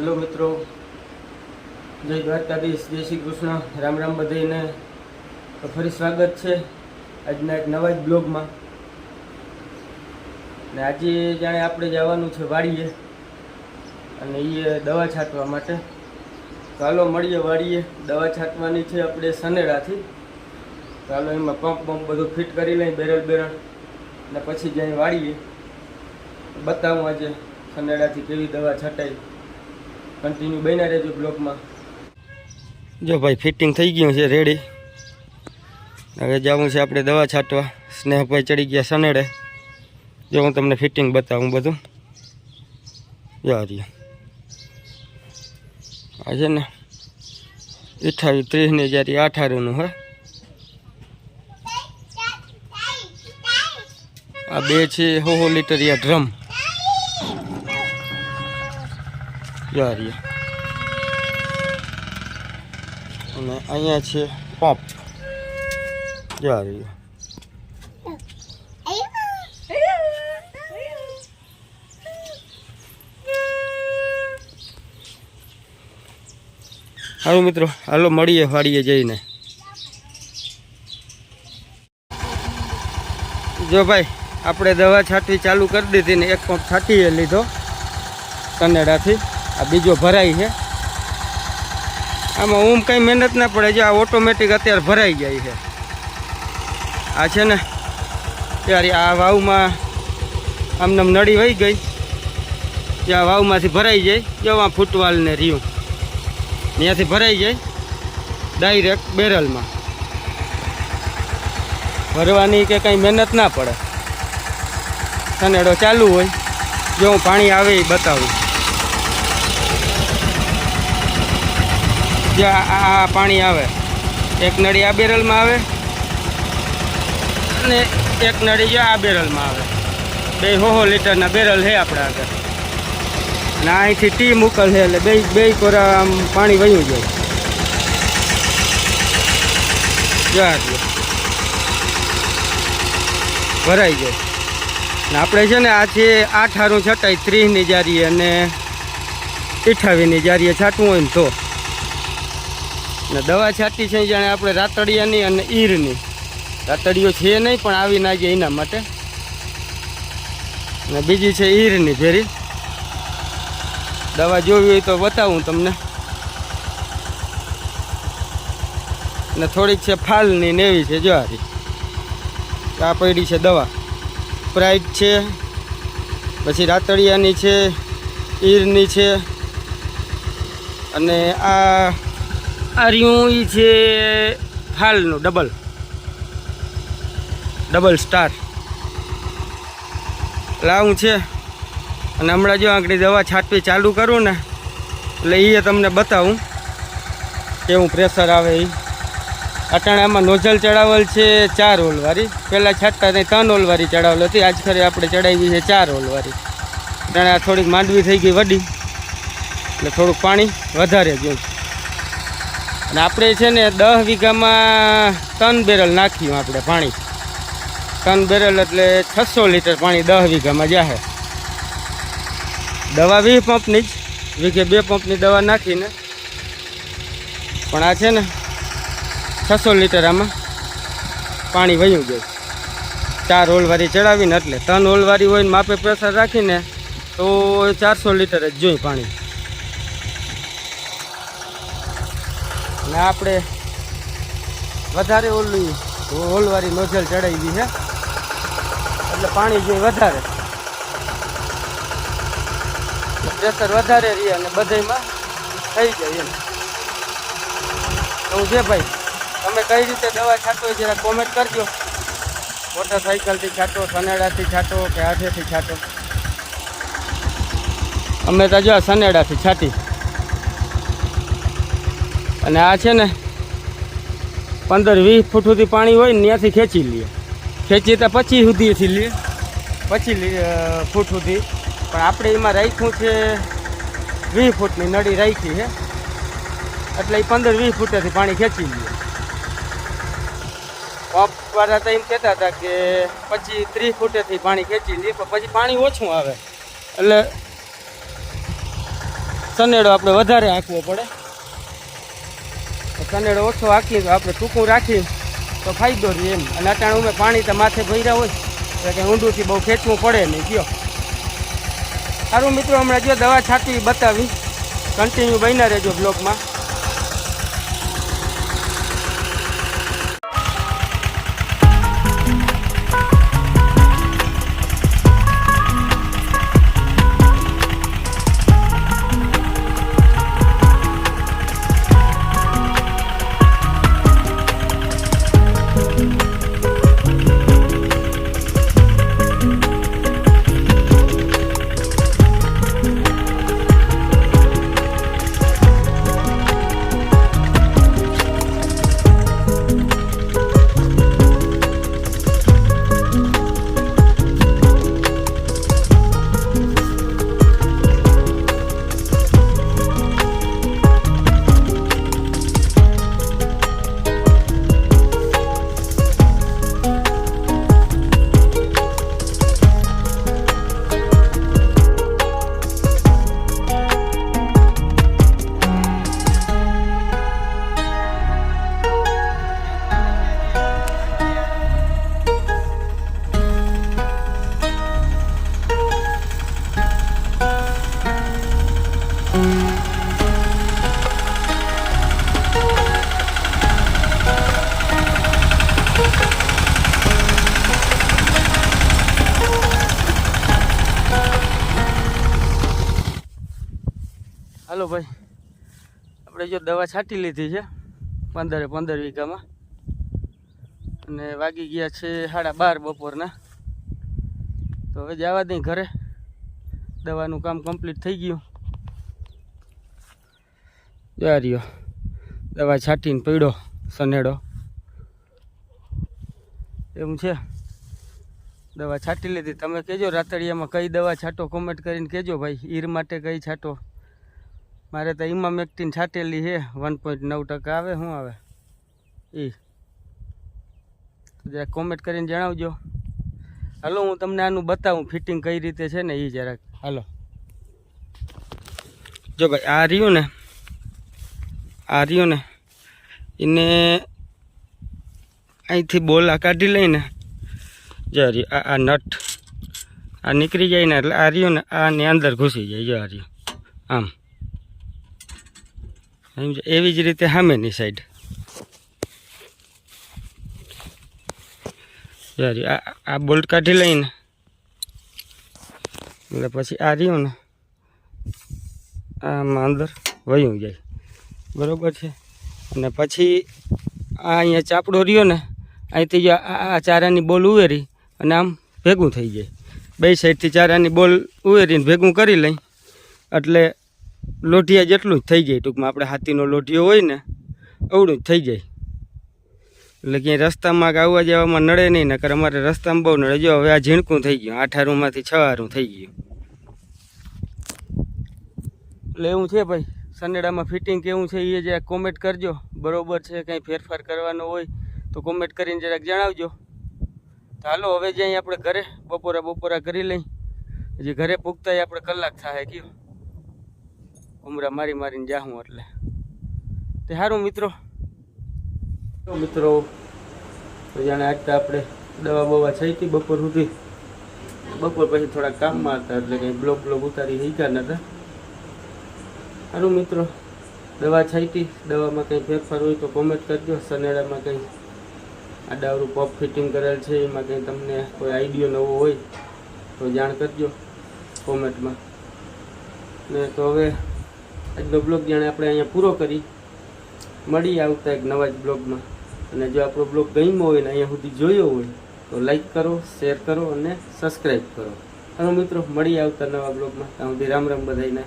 Hello મિત્રો. જય દ્વારકાધીશ. જય શ્રી કૃષ્ણ. રામ રામ બધાને ફરી સ્વાગત છે આજના એક નવા જ બ્લોગમાં. ને આજે જાણે આપણે જવાનું છે વાડીએ. અને એ દવા છાંટવા માટે. ચાલો મળીએ વાડીએ. દવા છાંટવાની છે આપણે સનેડાથી ચાલો એમાં પંપ પંપ બધું ફિટ કરી લઈએ બેરલ બેરલ. ને પછી જાય વાડીએ. બતાવું આજે સનેડાથી કેવી દવા છટાઈ કન્ટિન્યુ બન્યા રહેજો બ્લોકમાં. જો ભાઈ ફિટિંગ થઈ ગયું છે રેડી હવે જવું છે આપણે દવા છાંટવા. સ્નેહભાઈ ચડી ગયા સનેડે. જો હું તમને ફિટિંગ બતાવું બધું. જો આ છે ને અઠાવીસ ત્રીસની જ્યારે અઠારુંનું હોય આ બે છે, હો લીટર યા ડ્રમ આ અને અહીંયા છે પંપ. જો આ હાલો મિત્રો, હાલો મળીએ વાડીએ જઈને. જો ભાઈ, આપણે દવા છાંટવી ચાલુ કરી દીધી ને એક પંપ છાંટીએ લીધો કનેડાથી. આ બીજો ભરાય છે. આમાં ઊમ કંઈ મહેનત ના પડે, જો આ ઓટોમેટિક અત્યારે ભરાઈ જાય છે. આ છે ને, ત્યારે આ વાવમાં આમને આમ નળી વહી ગઈ. ત્યાં વાવમાંથી ભરાઈ જાય જવા આ ફૂટવાલ ને રહ્યું. ત્યાંથી ભરાઈ જાય ડાયરેક્ટ બેરલમાં. ભરવાની કે કંઈ મહેનત ના પડે. સનેડો ચાલુ હોય, જો હું પાણી આવે એ બતાવું. જો આ પાણી આવે. એક નળી આ બેરલમાં આવે અને એક નળી જો આ બેરલમાં આવે. બે હો લીટરના બેરલ છે આપણા આગળ. અને અહીંથી ટી મોકલ છે એટલે બે બે કોરા આમ પાણી વહ્યું જાય. જો ભરાઈ જાય. ને આપણે છે ને આ છે આઠ હારું છટાઈ ત્રીસની જારીએ અને અઠાવીસની જારીએ છાંટવું હોય ને તો. ને દવા છાંટી છે જાણે આપણે રાતડિયાની અને ઈરની. રાતડીઓ છે નહીં, પણ આવી ના ગયા એના માટે. ને બીજી છે ઈરની ભેરી. દવા જોવી હોય તો બતાવું તમને. ને થોડીક છે ફાલની ને એવી છે, જો આ આ પડી છે દવા. પ્રાઇડ છે, પછી રાતડિયાની છે, ઈરની છે, અને આ આર્યું એ છે ફાલનું ડબલ ડબલ સ્ટાર લાવું છે. અને હમણાં જો આગળ દવા છાંટવી ચાલુ કરું ને, એટલે એ તમને બતાવું કેવું પ્રેશર આવે એ અટાણે આમાં નોઝલ ચડાવેલ છે ચાર ઓલવારી પહેલાં છાંટતા ત્યાં ત્રણ ઓલવારી ચડાવેલ હતી, આજ ખરે આપણે ચડાવી છે ચાર ઓલવારી અટાણે આ થોડીક માંડવી થઈ ગઈ વડી. એટલે થોડુંક પાણી વધારે ગયું અને આપણે છે ને દસ વીઘામાં ત્રણ બેરલ નાખ્યું આપણે પાણી. ત્રણ બેરલ એટલે છસો લીટર પાણી દસ વીઘામાં જાહે. દવા વીસ પંપની જ, વીઘે બે પંપની દવા નાખીને. પણ આ છે ને છસો લીટર આમાં પાણી વયું ગયું. ચાર ઓલવારી ચડાવીને એટલે ત્રણ ઓલવારી હોય ને માપે પ્રેશર રાખીને તો ચારસો લીટર જ જોઈ પાણી. ને આપણે વધારે ઓલું ઓલવારી નોઝલ ચડાવી છે. એટલે પાણી જોઈએ વધારે. પ્રેશર વધારે રહે અને બધામાં થઈ જાય એમ. એવું છે ભાઈ, તમે કઈ રીતે દવા છાંટો એ જરા કોમેન્ટ કરજો. મોટરસાઇકલથી છાંટો, સનેડાથી છાંટો કે હાથેથી છાંટો? અમે તો જો સનેડાથી છાંટી. અને આ છે ને પંદર વીસ ફૂટ સુધી પાણી હોય ને ત્યાંથી ખેંચી લઈએ. ખેંચી તો પચીસ સુધીથી લઈએ. પચીસ ફૂટ સુધી. પણ આપણે એમાં રાખ્યું છે વીસ ફૂટની નળી રાખી છે. એટલે એ પંદર વીસ ફૂટેથી પાણી ખેંચી લઈએ. પંપવાળા તો એમ કહેતા હતા કે પછી ત્રીસ ફૂટેથી પાણી ખેંચી લઈએ, પણ પછી પાણી ઓછું આવે. એટલે સનેડો આપણે વધારે આંકવો પડે. સનેડો ઓછો હાંકીએ તો આપણે ટૂંકું રાખીએ તો ફાયદો રહે એમ. અને અટાણે ઉમે પાણી તો માથે ભર્યા હોય, એટલે કંઈ ઊંડુંથી બહુ ખેંચવું પડે નહીં. કયો સારું મિત્રો, હમણાં જો દવા છાતી બતાવી. કન્ટિન્યુ બન્યા રહેજો બ્લોકમાં હાલો ભાઈ. આપણે જો દવા છાંટી લીધી છે, પંદરે પંદર વીઘામાં. અને વાગી ગયા છે સાડા બાર બપોરના. તો હવે જવા દઈ ઘરે. દવાનું કામ કમ્પ્લીટ થઈ ગયું. જા દવા છાંટીને પડ્યો સનેડો. એવું છે? દવા છાંટી લીધી. તમે કહેજો, રાતડિયામાં કઈ દવા છાંટો કોમેન્ટ કરીને કહેજો ભાઈ. ઈર માટે કઈ છાંટો? મારે તો ઇમામેક્ટિન છાટેલી છે. વન પોઈન્ટ નવ ટકા આવે શું આવે? એ જરાક કોમેન્ટ કરીને જણાવજો. હાલો હું તમને આનું બતાવું ફિટિંગ કઈ રીતે છે ને એ જરાક. હાલો. જો ભાઈ આ રહ્યું ને આ રહ્યું ને એને અહીંથી બોલા કાઢી લઈને જો રહ્યું, આ આ નટ આ નીકળી જાય ને એટલે આ રહ્યું ને આની અંદર ઘૂસી જાય જો આ આમ. સમજો એવી જ રીતે સામેની સાઈડ આ બોલ્ટ કાઢી લઈને, એટલે પછી આ રહ્યું ને, આમાં અંદર વયું જાય. બરોબર છે? અને પછી આ અહીંયા ચાપડો રહ્યો ને, અહીંથી જો આ ચારાની બોલ ઉવેરી અને આમ ભેગું થઈ જાય. બે સાઈડથી ચારાની બોલ ઉવેરીને ભેગું કરી લઈ, એટલે લોઢિયા જેટલું જ થઈ જાય. ટૂંકમાં આપણે હાથીનો લોઢિયો હોય ને, અવળું જ થઈ જાય. એટલે ક્યાંય રસ્તામાં કે આવવા જવામાં નડે નહીં, નકર અમારે રસ્તામાં બહુ નડે. જો હવે આ ઝીણકું થઈ ગયું આઠ હારુંમાંથી છ હારું થઈ ગયું. એટલે એવું છે ભાઈ, સનેડામાં ફિટિંગ કેવું છે એ જે કોમેન્ટ કરજો. બરોબર છે, કંઈ ફેરફાર કરવાનો હોય તો કોમેન્ટ કરીને જરાક જણાવજો. તો હાલો, હવે જે આપણે ઘરે. બપોરા બપોરા કરી લઈ હજી ઘરે પૂગતા આપણે કલાક થાય, કયું? ઉમરા મારી મારીને જાઉં એટલે. તે સારું મિત્રો. મિત્રો જાણે તો આપણે દવા બવા થઈ હતી બપોર સુધી. બપોર પછી થોડા કામમાં હતા એટલે કંઈ બ્લોક બ્લોક ઉતારી શીખ્યા નતા. સારું મિત્રો, દવા છાંટી દવામાં કંઈ ફેરફાર હોય તો કોમેન્ટ કરજો સનેડામાં કંઈ આ ડાવરું પપ ફિટિંગ કરેલ છે, એમાં કંઈ તમને કોઈ આઈડિયો નવો હોય તો જાણ કરજો કોમેન્ટમાં ને તો હવે આજનો બ્લોગ જાણે આપણે અહીંયા પૂરો કરી. મળી આવતા એક નવા જ બ્લોગમાં. અને જો આપણો બ્લોગ ગમ્યો હોય ને અહીંયા સુધી જોયો હોય, તો લાઈક કરો શેર કરો અને સબસ્ક્રાઈબ કરો. હાલો મિત્રો, મળી આવતા નવા બ્લોગમાં. ત્યાં સુધી રામ રામ બધાઈને